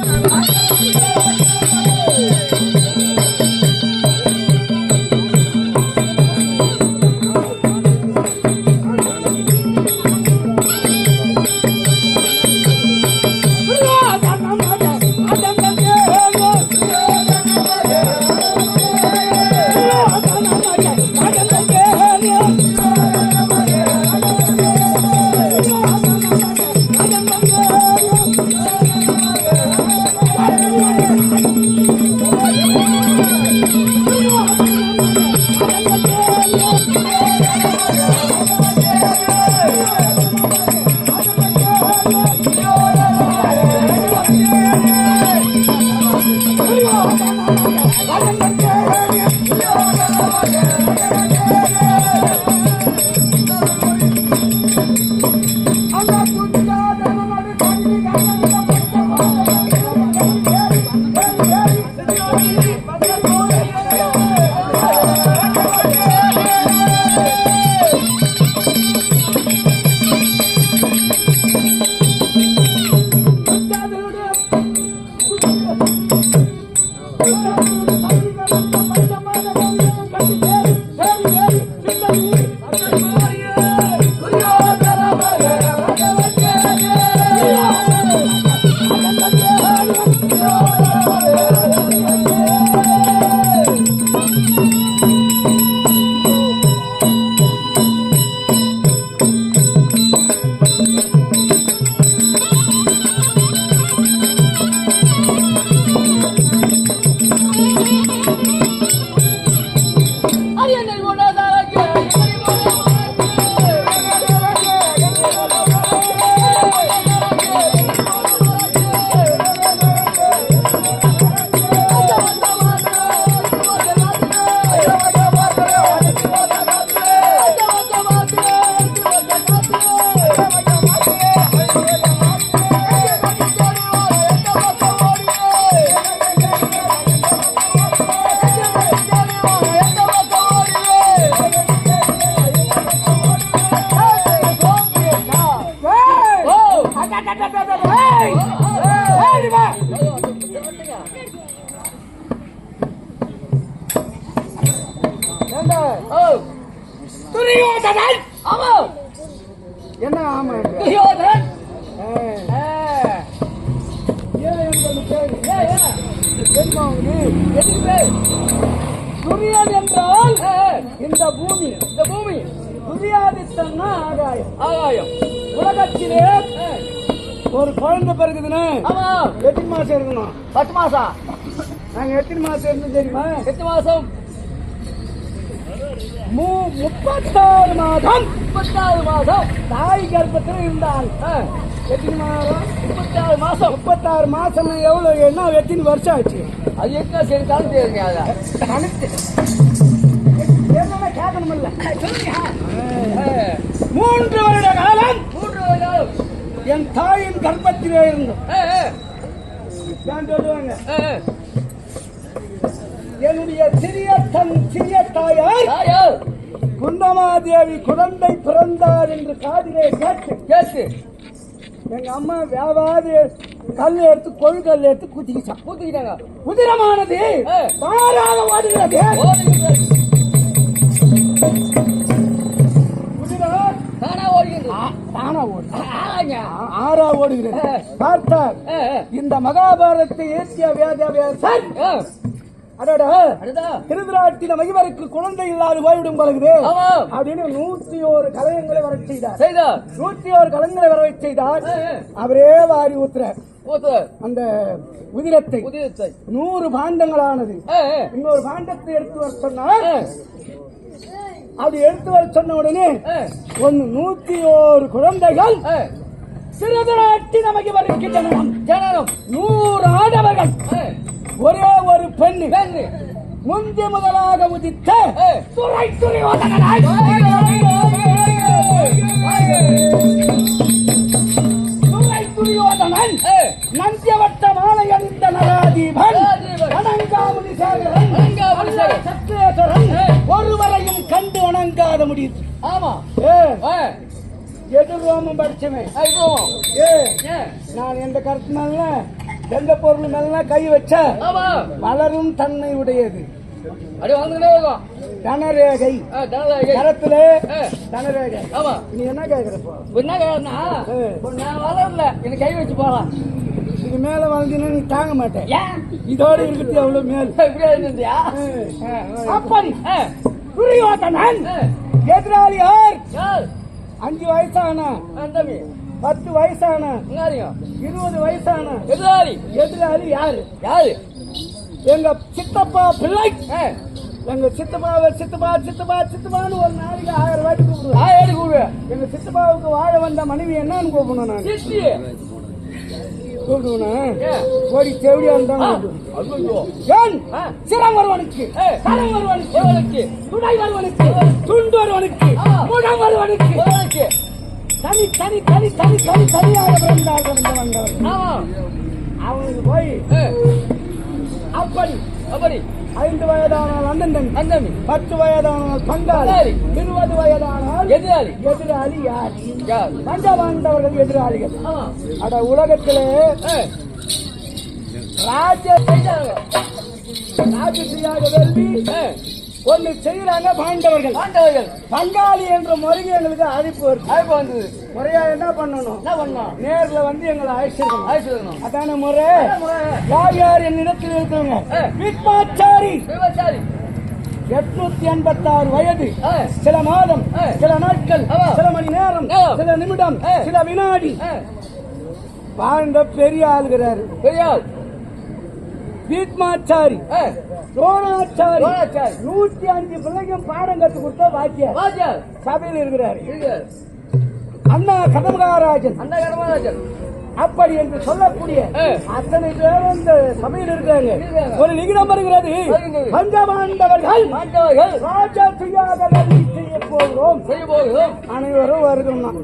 Thank you. Thank Duryodhanan ஆமா என்ன ஆமா துரியோதனன் துரியன் என்றால் இந்த பூமி இந்த பூமி துரியாதித்தன்னா ஆகாயம் ஆகாயம் உலகத்திலே ஒரு குழந்தை பிறகுதுன்னு எத்தனை மாசம் இருக்கணும்? பத்து மாசம். நாங்க எத்தனை மாசம் இருந்து தெரியுமா? எட்டு மாசம். முப்பத்தாறு மாதம். முப்பத்தாறு மாசம் தாய் கர்ப்பத்தில் இருந்தால் எத்தனை மாதம்? முப்பத்தாறு மாசம். முப்பத்தாறு மாசம் எவ்வளவு? என்ன எத்தனை வருஷம் ஆச்சு? அது என்ன செஞ்சாலும் தெரியுங்க அத. கணக்கு கேட்கணுமில்ல? ஆ, மூன்று வருட காலம் மூன்று வயதாலும் என் தாயின் கர்ப்பத்திலே இருந்தோம். என்னுடைய சிறிய தன் சிறிய தாயார் தாயார். குந்தமாதேவி குழந்தை பிறந்தார் என்று காதிலே கேட்டு கேட்டு. எங்க அம்மா வியாபாரி கல் எடுத்து கொழுக்கல் எடுத்து குத்திக்கிச்சான் ஊத்திக்கிட்டாங்க குதிரமானது ஆ. மாறாக ஓடுகிறது. குதிரை தானா ஓடுகிறது. தானா ஓடு. ஆறா ஓடுகிறது ஆ. பார்த்தார் இந்த மகாபாரத்தை ஏற்றிய வேதவியாசர் ஆ. அடடா. அடுத்தா திருவிழாட்டின மகிமருக்கு குழந்தை இல்லாது போய்விடும் பழகுது அப்படின்னு நூத்தி ஒரு கலையங்களை வர செய்தார். நூத்தி ஒரு கலங்களை வர செய்தார். அவரே வாரி ஊத்துறார். ஊத்து அந்த உதிரத்தை. நூறு பாண்டங்களானது. இன்னொரு பாண்டத்தை எடுத்து வர சொன்னார் ஆ, அப்படி எடுத்து வர சொன்ன உடனே ஒன்னு நூத்தி ஒரு குழந்தைகள். சிறுதராட்டி நமக்கு வருகின்றன. நூறு ஆடவர்கள். ஒரே ஒரு பெண்ணு. பெண்ணு. முந்தி முதலாக உதித்த. துறை துறை ஆ, நந்தியவட்ட மாலை அணிந்த நராதீபன். வணங்காமுடி சேகரன். சக்கரேஸ்வரன். ஒருவரையும் கண்டு வணங்காத முடியுது ஆமா. எதிர்ரோமம் படிச்சவன் நான் எந்த கருத்துனால எந்த பொருள் மேல கை வச்ச ஆமா. வளரும் தன்மை உடையது அப்படியே வந்துக்கிட்டே இருக்கும் தனரேகை. ஆ, தனதாகி. கரத்திலே தனரேகை. ஆமா. நீ என்ன கேக்குறப்போ என்ன கேக்குறேன்னா, இப்ப நான் வளரல. எனக்கு கை வச்சு போகலாம் இது மேல வளர்ந்தீங்கன்னா நீ தாங்க மாட்டேன் இதோட இருக்குது எவ்வளவு மேல். இப்படியே இருந்தியா அப்படி. துரியோதனன் எதிராளி யார்? அஞ்சு வயசான? தம்பி. பத்து வயசான? இருபது வயசான? எதிராளி. எதிராளி யாரு? யாரு? எங்க சித்தப்பா பிள்ளை. எங்க சித்தப்பாவை சித்தப்பா சித்தப்பா சித்தப்பான்னு ஒரு நாளைக்கு ஆயிரம் வாட்டி கூப்பிடுவேன். ஆ, ஏறி கூடு எங்க சித்தப்பாவுக்கு வாழ வந்த மனைவி என்னன்னு கூப்பிடணும் நான். கூப்பிடுவேன்? ஓடி செவடியா இருந்தா கூப்பிடுவேன். ஏன்? சிரம் வருவனுக்கு. கரம் வருவனுக்கு. துணை வருவனுக்கு. துண்டு வருவனுக்கு. முடம் வருவனுக்கு. தனி தனி தனி தனி தனி தனியாக பிறந்தால் பிறந்து வந்தவன். ஆமா அவனுக்கு போய் அப்படி அப்படி. ஐந்து வயதானால் அண்ணன் அந்தமி பத்து வயதானால் பங்காளி. இருபது வயதானால் எதிராளி. எதிராளி யார்? யார்? பஞ்சபாண்டவர்கள் எதிராளிகள். ஆமா அட உலகத்திலே ராஜ. ராஜசியாக வெல்வி ஒண்ணு செய்யறாங்க பாண்டவர்கள். பாண்டவர்கள். பங்காளி என்ற முறைக்கு எங்களுக்கு அழைப்பு வருது. அழைப்பு வந்தது. முறையா என்ன பண்ணணும்? என்ன பண்ணோம் நேர்ல வந்து எங்களை அழைச்சிருக்கணும் அழைச்சு சொல்லணும் அதான முறை? யார் யார் என்னிடத்தில் இருக்கிறவங்க. வித்மாச்சாரி விபச்சாரி எட்நூத்தி எண்பத்தி ஆறு வயது சில மாதம். சில நாட்கள். சில மணி நேரம். சில நிமிடம். சில வினாடி. வாழ்ந்த பெரிய ஆளுகிறாரு பெரியாள். பீத்மாச்சாரி ஆ, துரோணாச்சாரி. நூத்தி அஞ்சு பிள்ளைக்கும் பாடம் கத்து கொடுத்த வாத்தியார். சபையில் இருக்கிறாரு. அண்ணா கதமகாராஜன் அந்த கடமராஜன் அப்படி என்று சொல்லக்கூடிய. அத்தனை பேரும் இந்த சபையில் இருக்கிறாங்க இருக்காங்க. ஒரு நிகிடம் வருகிறது பாண்டவர்கள். ராஜாத்தியாக வேள்வி செய்ய போகிறோம். அனைவரும் வருகிறோம்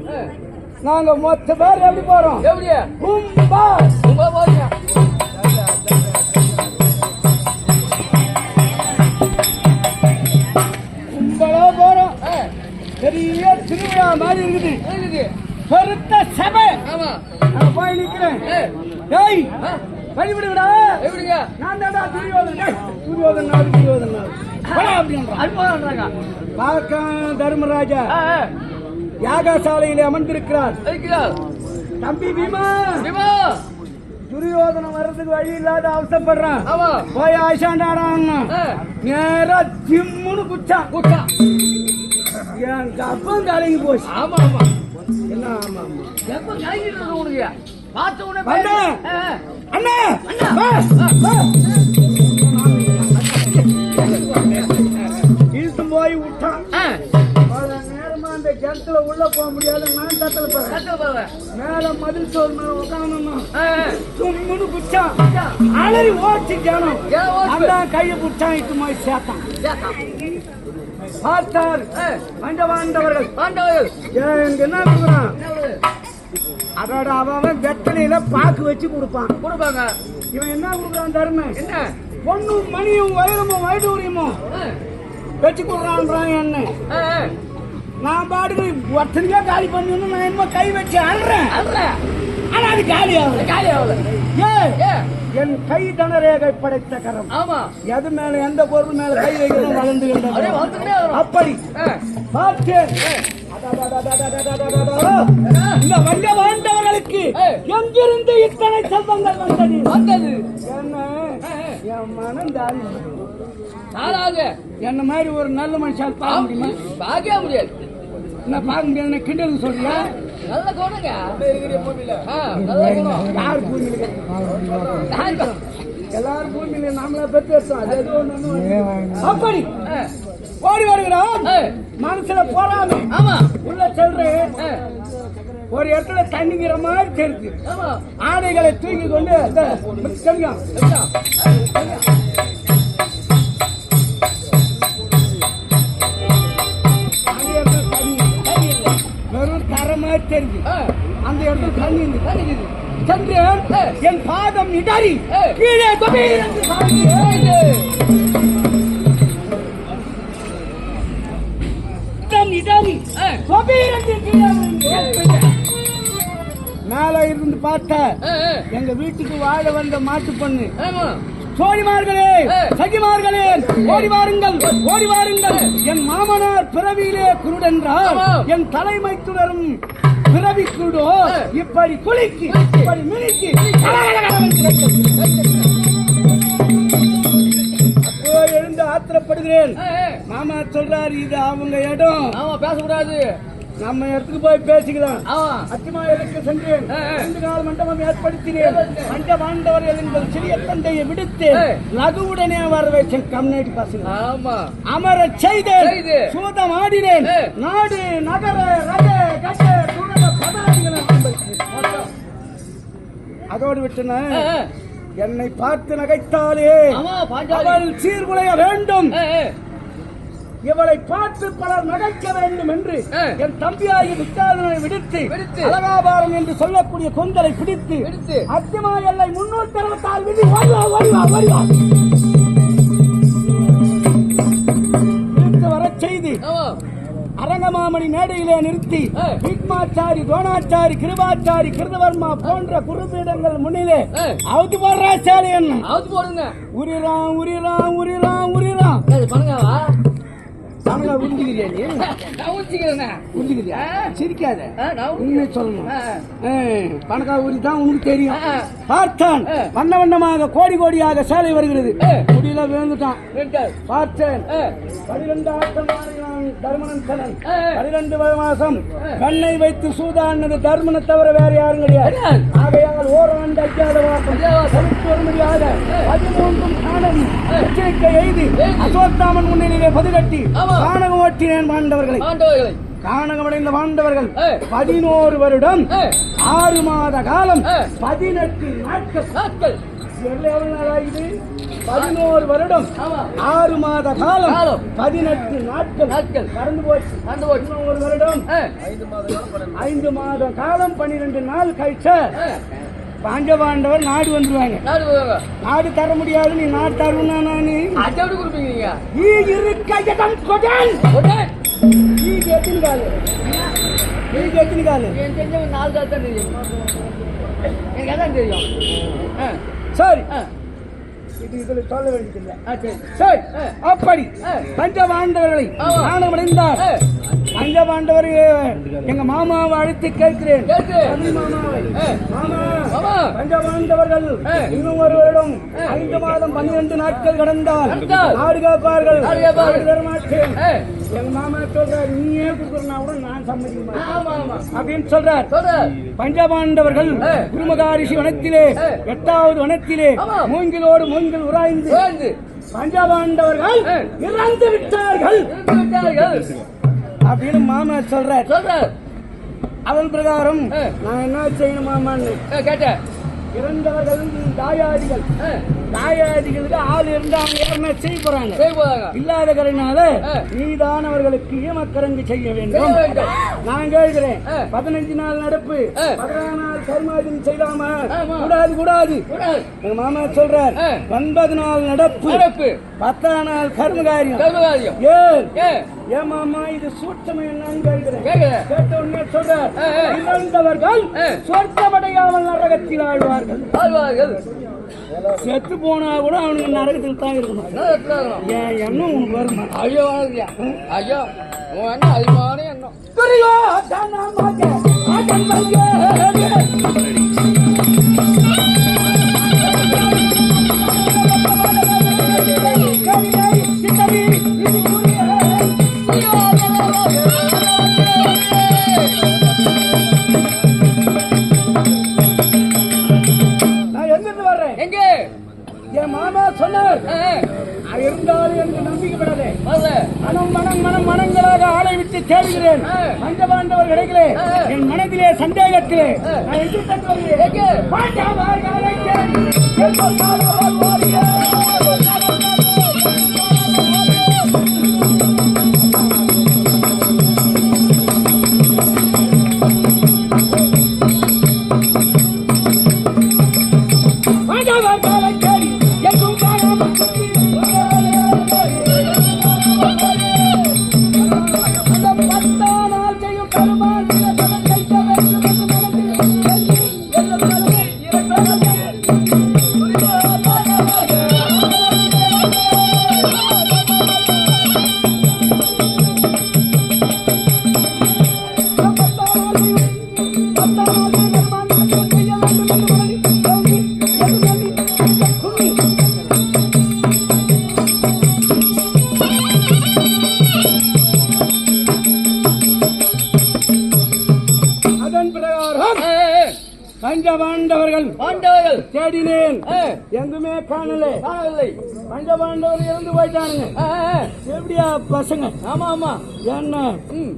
நாங்க மொத்த பேர் எப்படி போறோம்? கும்பா உங்க போறீங்க பெரிய திருவிழா மாதிரி இருக்குது. பெருத்த சபை. ஆமா. நான் போய் நிக்கிறேன். ஆ, வழிவிடுங்கடா. எப்படிங்க நான் தான்டா துரியோதன் துரியோதன் நாடு துரியோதன் நாடு. போடா அப்படின்றான். அனுபவம்ன்றாங்க பார்க்க தர்மராஜா. யாகசாலையிலே அமர்ந்திருக்கிறார். தம்பி பீமா. விமா துரியோதனம் வர்றதுக்கு வழி இல்லாத அவசரப்படுறான். போய் ஆசாண்டாரான் ஆ, நேரா ஜிம்முன்னு குச்சான். கூட்டா என் கப்பம் கலங்கி போச்சு. ஆமா ஆமா. என்ன ஆமா ஆமா. எப்ப கலங்கிட்டு இருக்கு உனக்கு. பார்த்த உடனே அண்ணா! அண்ணா. இழுத்து போய் விட்டான். நேரமா அந்த கிணத்துல உள்ள போக முடியாது. நான் கத்தல போறேன். மேல மதில் சோறு மேல உட்காந்து ஆ, ஆ. தும்முன்னு குச்சான் அலறி ஓச்சு ஜனம்? அந்த கையை புடிச்சான் இட்டு சேர்த்தான். சேத்தான். பார்த்தார். மண்டவாண்டவர்கள் பாண்டவர்கள். ஏன் இங்க என்ன கொடுக்குறான் என்ன அதோட அவன் வெத்தலையில பாக்கு வச்சு கொடுப்பான். கொடுப்பாங்க. இவன் என்ன கொடுக்குறான் தருமை என்ன? பொண்ணும் மணியும் வயலமும் ஆ, வச்சு கொடுக்குறான்றான் என்ன. நான் பாட்டுக்கு ஒத்தனைக்கா காலி பண்ணணும் நான் என்னமோ கை வச்சு அழுறேன் ஆனா அது காலி ஆகல. காலி ஆகல. என் கை தனரேகை படைத்த கரம். ஆமா. எது மேல எந்த பொருள் மேல கை வைக்கணும் வளர்ந்து அப்படியே வந்துக்கிட்டே வரும். அப்படி. பார்த்தேன். இந்த வந்த வாழ்ந்தவர்களுக்கு. எங்கிருந்து இத்தனை செல்வங்கள் வந்தது? வந்தது. என் மனம் தாரி நாளாக என்ன மாதிரி ஒரு நல்ல மனுஷால் பார்க்க முடியுமா? பாக்கவே முடியாது. என்ன பார்க்க முடியாது? கிண்டலுக்கு சொல்றியா? நல்ல குணங்க. நல்ல குணம். யார் பூமியில. எல்லாரும் பூமியில? நாமளா பெற்று எடுத்தோம் அது எதுவும் ஒண்ணு ஒண்ணு. அப்படி. ஓடி வருகிறோம் மனசுல போறாம. ஆமா. உள்ள செல்றேன் ஒரு இடத்துல தண்ணிக்கிற மாதிரி தெரியுது. ஆமா. ஆடைகளை தூக்கி கொண்டு மாதிரி ஆ, அந்த இடத்துல தண்ணி இருக்குது. சென்றேன் என் பாதம் இடறி. கீழே மேல இருந்து பார்த்தா. எங்க வீட்டுக்கு வாழ வந்த மாட்டு பொண்ணு சோழிமார்களே. சகிமார்களே ஓடி வாருங்கள் ஓடி வாருங்கள் என் மாமனார் பிறவியிலே குருடென்றால். என் தலைமை துணரும் பிறவி குருடோ. இப்படி குலுக்கி. இப்படி மினுக்கி எழுந்து ஆத்திரப்படுகிறேன். மாமா சொல்றாரு இது அவங்க இடம் ஆமா பேசக்கூடாது நம்ம இடத்துக்கு போய் பேசிக்கலாம் ஆமா அத்திமாயலுக்கு சென்றேன். ரெண்டு நாள் மண்டபம் ஏற்படுத்தினேன் மண்ட வாழ்ந்தவர்கள் எங்கள் சிறிய தந்தையை விடுத்து. லகுவுடனே வர வச்சேன் கம்யூனிட்டி பசங்க ஆமா அமர செய்தேன் செய்து. சூதம் ஆடினேன். நாடு நகர ரக கட்ட. அதோடு விட்டுன. என்னை பார்த்து நகைத்தாலே அவள் சீர்குலைய வேண்டும். இவளை பார்த்து பலர் நகைக்க வேண்டும் என்று. என் தம்பியாகிய வித்தாதனை விடுத்து. அலகாபாரம் என்று சொல்லக்கூடிய கொந்தலை பிடித்து. அத்திமா எல்லை முன்னூத்தி அறுபத்தாறு விதி வருவா வருவா வருவா வரச் செய்து அரங்கமாமணி மேடையிலே நிறுத்தி ஆ. பீட்மாச்சாரி துரோணாச்சாரி கிருபாச்சாரி கிருதவர்மா போன்ற குருபீடங்கள் முன்னிலே. அவுத்து போடுறா சேலை என்ன அவுத்து போடுங்க உரிறான் உரிறான் உரிறான் உரிறான் அது சனங்க உறிஞ்சுக்கிறியா நீ? நான் ஊச்சிக்கிறேங்க உறிஞ்சுக்கிறியா. சிரிக்காத. உண்மை சொல்லணும். பணக்கா ஊரி தான் உனக்கு தெரியும். பார்த்தான். வண்ண வண்ணமாக கோடி கோடியாக சேலை வருகிறது. முடியல விழுந்துட்டான். பார்த்தேன். பனிரெண்டு தர்மனன். பனிரெண்டு மாசம். கண்ணை வைத்து சூதாடினது தர்மனை தவிர வேற யாரும் கிடையாது. ஆகையால் ஓராண்டு அஜாத வாசம். பதிமூன்றும் காணம் எச்சரிக்கை எய்தி. அசோத்தாமன் முன்னிலையிலே பதிகட்டி. காணகம் ஓட்டினேன் மாண்டவர்களை ஆண்டவர்களை காணகமடைந்த மாண்டவர்கள் ஆ. பதினோரு வருடம் ஆறு மாத காலம். பதினெட்டு நாட்கள். பதினோரு வருடம் ஆறு மாத காலம் காலம். பதினெட்டு நாட்கள். நாட்கள். கடந்து போச்சு. போட்டு இன்னும் ஒரு வருடம் ஐந்து மாத காலம் பன்னிரெண்டு. நாள் கழிச்ச ஆ, பாண்டவாண்டவர் நாடு வந்துருவாங்க. நாடு தர முடியாது நீ நாடு தருவனா நானு? ஈ இருக்க இடம் கொடன். ஈ எத்தனை காலு. ஈ எத்தனை காலு. எனக்கு நாலு தான் தெரியும். எனக்கு அதான் தெரியும். சரி. இது இதுல சொல்ல வேண்டியதில்லை. சரி. அப்படி. பஞ்சபாண்டவர்களை ஆமா. நாணமடைந்தார் ஆ, பஞ்சபாண்டவர் எங்க மாமாவை அழைத்து கேட்கிறேன். பஞ்சபாண்டவர்கள். இன்னும் ஒரு வருடம். ஐந்து மாதம் பன்னிரண்டு நாட்கள் கடந்தால். நாடு காப்பார்கள் நாடு காப்பார்கள். நாடு தர மாட்டேன் ஆ, எங்க மாமா சொல்றாரு நீயே கொடுக்குறனா கூட நான் அப்படின்னு சொல்றார் சொல்ற பஞ்சபாண்டவர்கள். குருமகாரிஷி வனத்திலே. எட்டாவது வனத்திலே. மூங்கிலோடு மூங்கில் உராய்ந்து பஞ்சபாண்டவர்கள். இறந்து விட்டார்கள் அப்படின்னு மாமா சொல்றார். சொல்ற அதன் பிரகாரம். நான் என்ன செய்யணும் மாமான்னு கேட்டேன் இறந்தவர்கள் தாயாதிகள். தாயாதிகளுக்கு ஆள் இருந்தா அவங்க யாருமே செய்ய போறாங்க? இல்லாத கரையினால ஆ. நீதான் அவர்களுக்கு ஈமக்கரங்கு செய்ய வேண்டும். நான் கேட்கிறேன். பதினஞ்சு நாள் நடப்பு. பதினாறு நாள் கர்மாதின் செய்யலாமா. கூடாது கூடாது. எங்க மாமா சொல்றார். ஒன்பது நாள் நடப்பு. நடப்பு. பத்தாம் நாள் கர்மகாரியம். கர்மகாரியம். ஏன்? ஏ. ஏன் மாமா இது சூட்சம் என்னன்னு கேட்கிறேன். கேட்ட உடனே சொல்றார். இறந்தவர்கள். சொர்க்கமடையாமல் நரகத்தில் ஆழ்வார்கள். வாழ்வார்கள் செத்து போனா கூட அவனுக்கு நரகத்தில் தான் இருக்கணும். என்ன ஏன் எண்ணம் உனக்கு வருமா ஐயோ ஐயோ. உன் எண்ணம் அதிகமான எங்க? என் மாமா சொன்னார். இருந்தாலும் எனக்கு நம்பிக்கைப்படாதே வரல மனம் மனம் மனம் மனங்களாக ஆளை விட்டு தேடுகிறேன். பஞ்சபாண்டவர் கிடைக்கலே. என் மனதிலே சந்தேகத்திலே. நான் சென்று வருகிறேன் தேடினேன். ஆ, எங்குமே காணல. காணவில்லை. பஞ்சபாண்டவர் இறந்து போயிட்டானுங்க. எப்படியா பசங்க? ஆமா ஆமா. என்ன? ம்.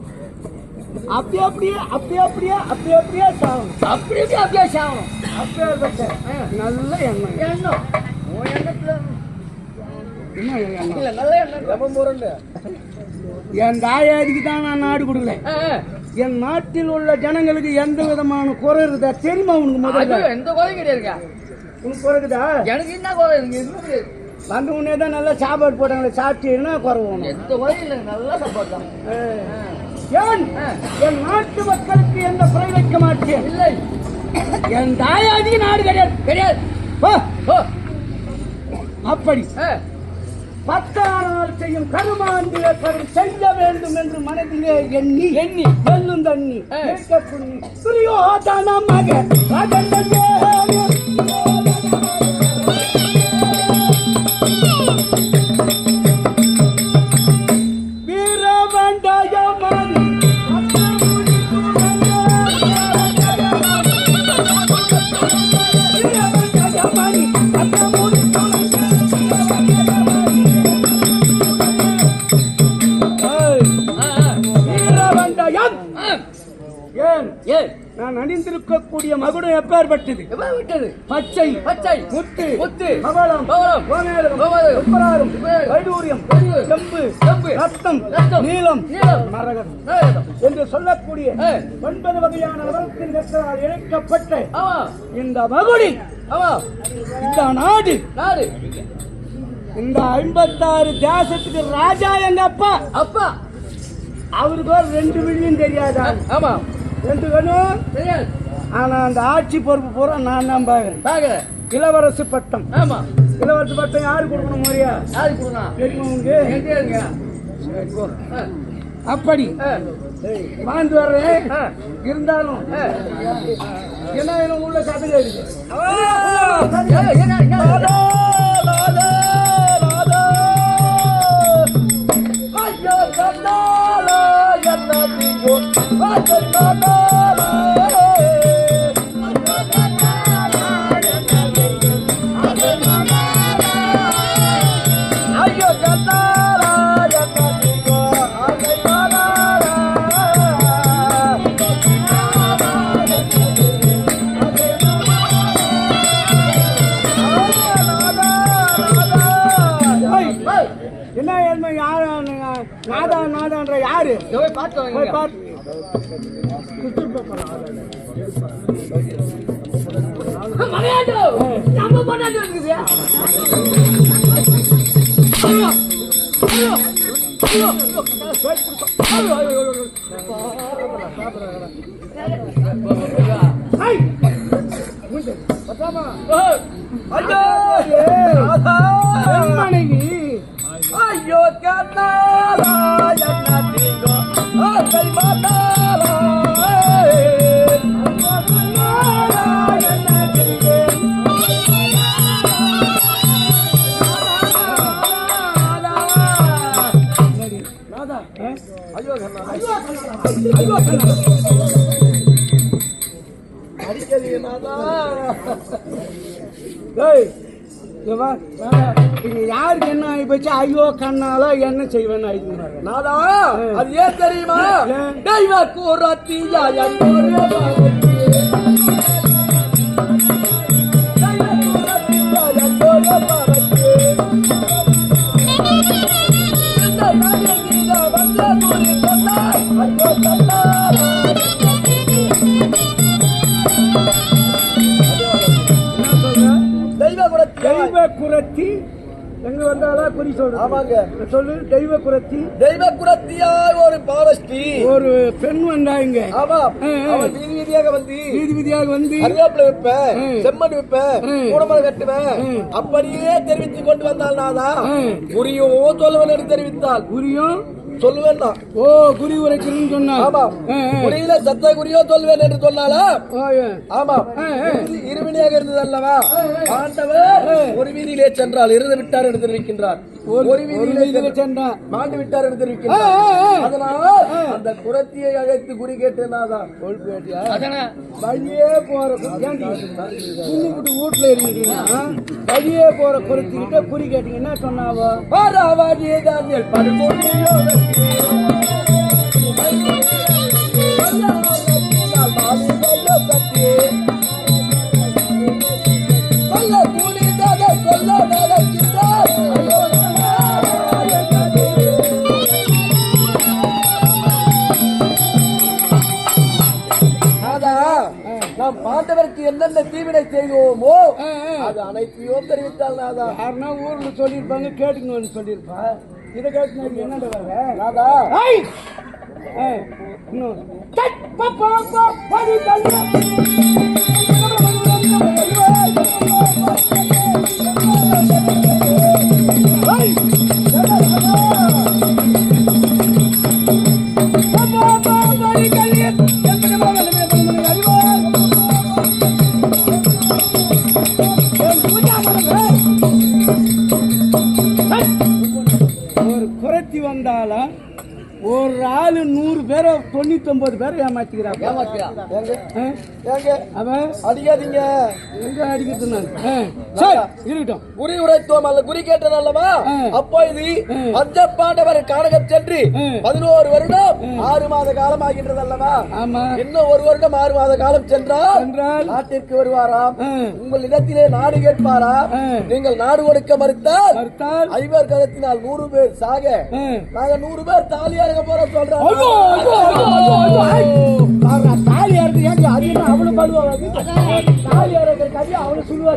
அப்படி அப்படியே அப்படி அப்படியே அப்படி அப்படியே சாகும் அப்படி எப்படி அபியாசம் ஆகணும் அப்பேற்பட்ட நல்ல எண்ணம். எண்ணம். உன் எண்ணத்துல. என்ன எண்ணம்? இல்ல நல்ல எண்ணம். ரொம்ப முரண்டு? என் தாயாதிக்கு தான் நான் நாடு கொடுக்கல. என் நாட்டில் உள்ள ஜனங்களுக்கு எந்த விதமான குறை இருக்குதா தெரியுமா உனக்கு முதல்ல? எந்த குறையும் கிடையாதுக்கா உனக்கு இருக்குதா எனக்கு என்ன கிடையாது வந்த உடனே தான் நல்லா சாப்பாடு போட்டாங்களே சாப்பிட்டீங்கன்னா குறை வேணும். எந்த குறையும் இல்லை நல்லா சப்போர்ட் தான். ஏன். என் நாட்டு மக்களுக்கு எந்த குறை வைக்க மாட்டேன்? இல்லை. என் தாயாதிக்கு நாடு கிடையாது. கிடையாது. அப்படி. பத்தானால் செய்யும் கருமாந்திர கரும் செய்ய வேண்டும் என்று மனதிலே எண்ணி எண்ணி. வெல்லும் தண்ணி ஆ. நான் அணிந்திருக்கக்கூடிய மகுடம் எப்பேற்பட்டது எவ்வளவு பச்சை பச்சை முத்து முத்து மகளம் மகளம் கோமேதகம் கோமேதகம், உப்பராரும் வைடூரியம் செம்பு செம்பு, ரத்தம் ரத்தம், நீலம் நீலம், மரகதம் என்று சொல்லக்கூடிய ஒன்பது வகையான நவரத்தின் இணைக்கப்பட்ட இந்த மகுடி இந்த நாடு நாடு. இந்த ஐம்பத்தாறு தேசத்துக்கு ராஜா எங்க அப்பா? அப்பா. அவருக்கு ஒரு ரெண்டு மில்லியன் தெரியாதா? ஆமா. ரெண்டு வேணும்? தெரியாது. ஆனா அந்த ஆட்சி பொறுப்பு பூரா நான் தான் பாக்குறேன் பாக்குறேன் இளவரசு பட்டம். ஆமா. இளவரசு பட்டம் யாரு கொடுக்கணும் முறையா யாருக்கு கொடுக்கலாம் தெரியுமா உங்களுக்கு? அப்படி. வாழ்ந்து வர்றேன். இருந்தாலும். என்ன வேணும் உள்ள என்ன? ஐயோ கண்ணாலா என்ன பார்த்து வாங்க போய் நம்ம ஐயோ ஐயோ ஐயோ ஐயோ ஐயோ ஐயோ ஐயோ இங்க யாருக்கு என்ன ஆகி போச்சு? ஐயோ கண்ணால என்ன செய்வேன்னு ஆயிடுச்சு நாதா அது ஏன் தெரியுமா? தெய்வ கூறத்தியா என்னோட எங்க வந்தாலா குறி சொல்றது ஆமாங்க. சொல்லு தெய்வ குரத்தி தெய்வ குலத்தியாய் ஒரு பாவஸ்தி ஒரு பெண் வந்தா இங்க ஆமா. அவன் வீதி வீதியாக வந்து வீதி வீதியாக வந்து கருவேப்பிலை விற்பேன். செம்மண் விற்பேன். கூடமலை கட்டுவேன். அப்படியே தெரிவித்துக் கொண்டு வந்தால் நாதா. குறியும் சொல்லுவன் என்று தெரிவித்தாள் குறியும் சொல்லுவேன் நான். ஓ குறி உரைக்கிறேன்னு சொன்னா ஆமா. குறியில சத்த குறியோ சொல்லுவேன் என்று சொன்னாலா. ஆமா. இருவினையாக இருந்தது அல்லவா? ஆண்டவர் ஒரு வீதியிலே சென்றால் இருந்து விட்டார் என்று தெரிவிக்கின்றார். ஒரு மாண்டு விட்டார் என்று தெரிவிக்கிறார் அதனால் அந்த குரத்தியை அழைத்து குறி கேட்டாதான் வழியே போற வீட்டுல இருக்கீங்கன்னா வழியே போற குரத்திக்கிட்ட குறி கேட்டீங்கன்னா சொன்னாவோ? பாராவாடியே தானியல் படுமோ நாம் பாண்டவருக்கு என்னென்ன தீவினை செய்வோமோ. அது அனைத்தையும் தெரிவித்தால் நாதா யாருன்னா ஊர்ல சொல்லியிருப்பாங்க கேட்டுங்கன்னு சொல்லியிருப்பா இதை கேட்டு என்னடா? நாதா இன்னும். ஆளு நூறு பேரை தொண்ணூத்தி ஒன்பது பேரை ஏமாத்திக்கிறான் ஏமாத்தியா ஏங்க அவன் அடிக்காதீங்க. எங்க அடிக்கிறது நான்? ஆ, சரி இருக்கட்டும் குறி உரைத்தோம் அல்ல குறி கேட்டது அல்லவா. அப்போ இது. பஞ்ச பாண்டவர் கானகம் சென்று. பதினோரு வருடம் ஆறு மாத காலம் ஆகின்றது அல்லவா? இன்னும் ஒரு வருடம் ஆறு மாத காலம் சென்றால் நாட்டிற்கு வருவாராம். உங்கள் இடத்திலே நாடு கேட்பாரா ஆ. நீங்கள் நாடு கொடுக்க மறுத்தால் ஐவர் கருத்தினால் நூறு பேர் சாக. நாங்க நூறு பேர் தாலியா இருக்க ஐயோ, சொல்றோம் ஐயோ, ஐயோ, ஐயோ, அவனு பாடுவாங்க தாலி இறக்கிற கதை அவனு சொல்லுவா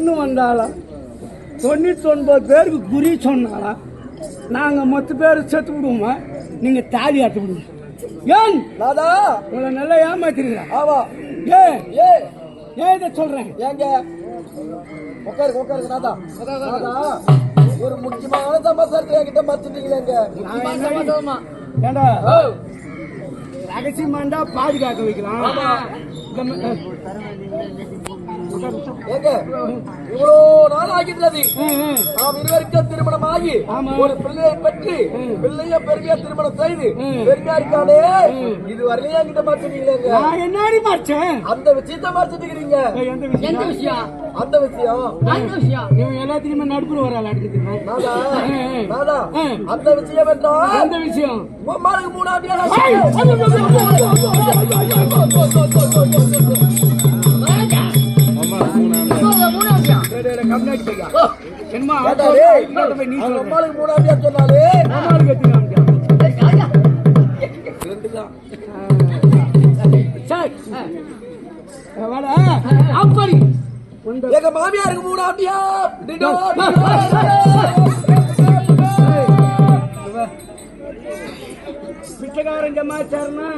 பெண்ணு வந்தாலாம் தொண்ணூத்தி ஒன்பது பேருக்கு குறி சொன்னாலாம் நாங்க மொத்த பேர் செத்து விடுவோமா? நீங்க தாலி ஆட்டு விடுவோம் ஏன்? நாதா! உங்களை நல்லா ஏமாத்திருக்கிறா. ஆமா ஏ ஏ! ஏன் இதை சொல்றேன்? ஏங்க? உட்காருங்க உட்காருங்க நாதா. நாதா ஒரு முக்கியமான சமாச்சாரத்தை என்கிட்ட என்ன- சமாதானமா ஏண்டா? ரகசியமாண்டா பாதுகாக்க வைக்கலாம் இந்த ம- அஹ். ஏங்க இவ்வளோ நாள் ஆகின்றது. நாம் இருவருக்கும் திருமணம் ஆகி. ஒரு பிள்ளையை பெற்று பிள்ளைய பெருமையா திருமணம் செய்து. பெருமையா இருக்காளே இது வரலையே என்கிட்ட மறைச்சிட்டீங்களேங்க நான் என்னடி மறைச்சேன் அந்த விஷயத்த மறைச்சிட்டீங்க ஏய், எந்த எந்த விஷயம்? விஷயம் அந்த விஷயம். அந்த விஷயம்? இவன் எல்லாத்துக்குமே நடுப்புற. நாதா ம். அந்த விஷயம் என்றால் எந்த விஷயம்? உம்மாளுக்கு மூணாம் மூணாம் சொன்னாலே மாமியாருக்கு மூணாம் பிச்சைக்காரன் ஜமாச்சாரனா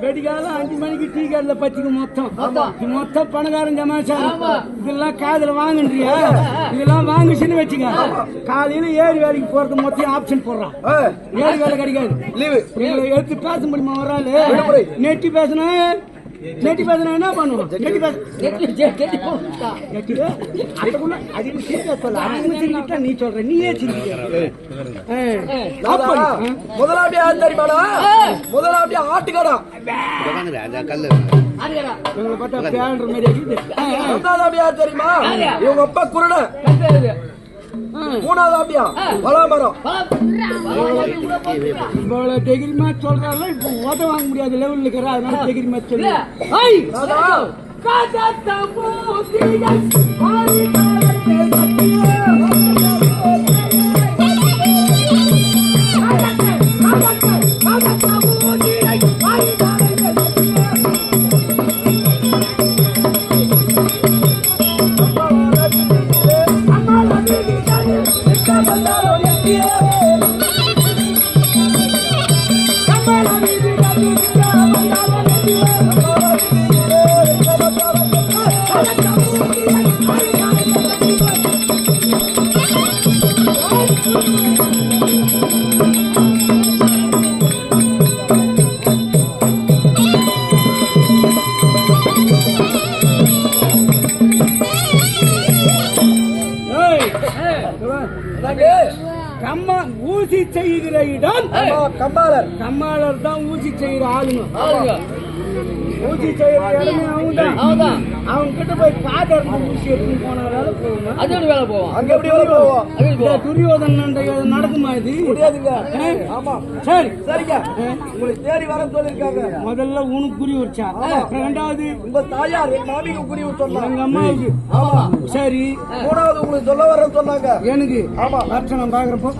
வெடிகாலம் அஞ்சு மணிக்கு டீ கடையில பச்சுக்கு மொத்தம். மொத்தம் பணக்காரன் ஜமாச்சாரம். இதெல்லாம் காதுல வாங்குன்றியா? இதெல்லாம் வாங்குச்சுன்னு வச்சுக்க. காலையில ஏறி வேலைக்கு போறது மொத்தம் ஆப்ஷன் போடுறான். ஏறி வேலை கிடைக்காது. எடுத்து பேச முடியுமா ஒரு ஆளு. நெட்டி பேசணும் நெட்டி பேசுனா என்ன பண்ணுவோம்? கெட்டி அதுக்குள்ள சிரிக்க சொல்ல சிரிக்கிட்டா நீ சொல்ற. நீயே சிரிக்க. யார் தெரியுமாடா? முதலாவடி ஆட்டுக்கடா? பார்த்தா பேன்ற மாதிரி யார் தெரியுமா? இவங்க அப்பா குருட கட்டுறது. ஆ. மூணாவது அப்படியா வளாமரம். பலம். பலம் கூட போட்டுக்கிறா. இவ்வளவு தைரியமா சொல்றாங்க இப்போ ஓட்ட வாங்க முடியாத லெவல்ல இருக்கிறா அதனால தைரியமா இல்ல. சொல்லு இடமே அவங்க தான் அவன்தான். அவங்க கிட்ட போய் காட்டு இருந்து ஊசி எடுத்துன்னு போனால போகுமா? அது எப்படி வேலை போவோம் அங்க எப்படி வர போவோம் அது எப்படி இந்த போவோம் துரியோதனன் நடக்குமா இது? முடியாதுங்க? ஆமா. சரி. சரிங்க. உங்களுக்கு தேடி வர சொல்லிருக்காங்க முதல்ல உனக்கு குறி வச்சா அப்புறம் ரெண்டாவது? உங்க தாயார் என் மாமிக்கு சொன்னாங்க எங்க அம்மாவுக்கு? ஆமா. சரி. மூணாவது உங்களுக்கு சொல்ல வர சொன்னாங்க. எனக்கு ஆமா. லட்சணம் பாக்குறப்போ